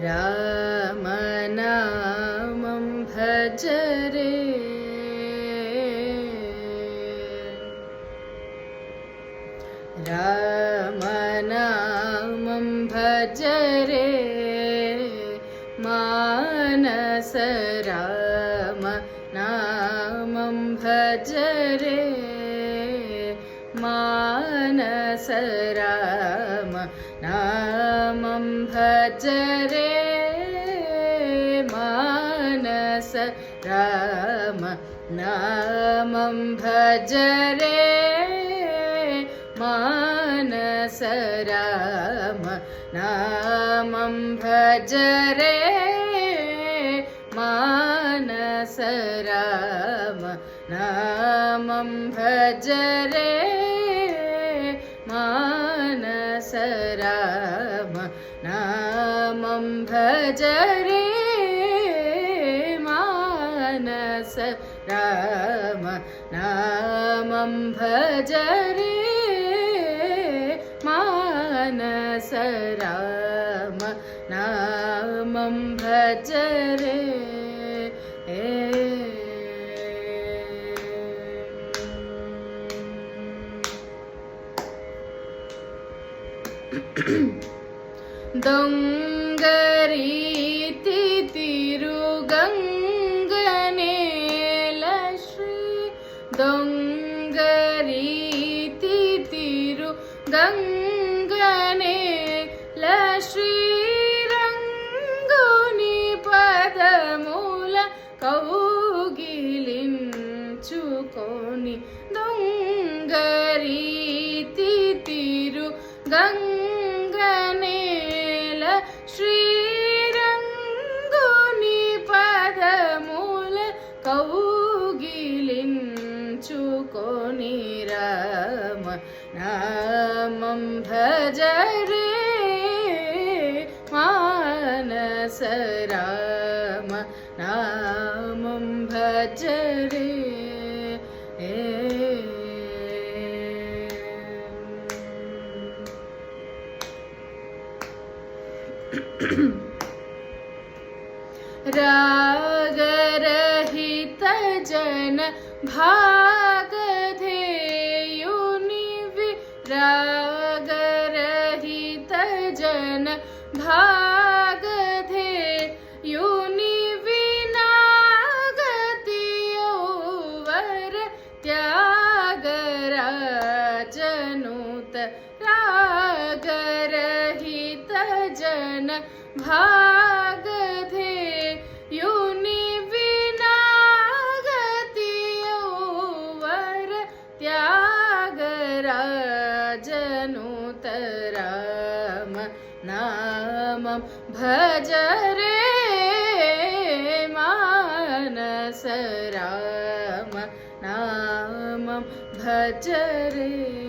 रामनामं भज रे रामनामं भज रे मानस राम नामं भज रे मानस राम नामं भज रे मानस राम नामं भज रे मानस राम नामं भज रे मानस राम नामं भज रे मानस राम नामं भज रे मानस राम नामं भज रे मानस राम नामं भज रे ದೊಂಗರೀತಿ ತಿರುಗಂಗನೇಲ ಶ್ರೀ ದೊಂಗರೀತಿ ತಿರುಗಂಗನೇಲ ಶ್ರೀ ರಂಗುನಿ ಪದ ಮೂಲ ಕೌಗಿಲಿಂಚುಕೋನಿ ದೊಂಗರೀತಿ ತಿರುಗಂಗ శ్రీరంగుని పదమూల కౌగిలించుకొని రామ నామం భజ రే మానస రామ నామం భజ राग रहित जन भाग थे युनिवि राग रहित जन भाग थे युनिवि युनि ओवर त्या सहित जन भाग थे। युनि बिना वर त्याग राजनुतराम नाम भज रे मानस राम नाम भज रे।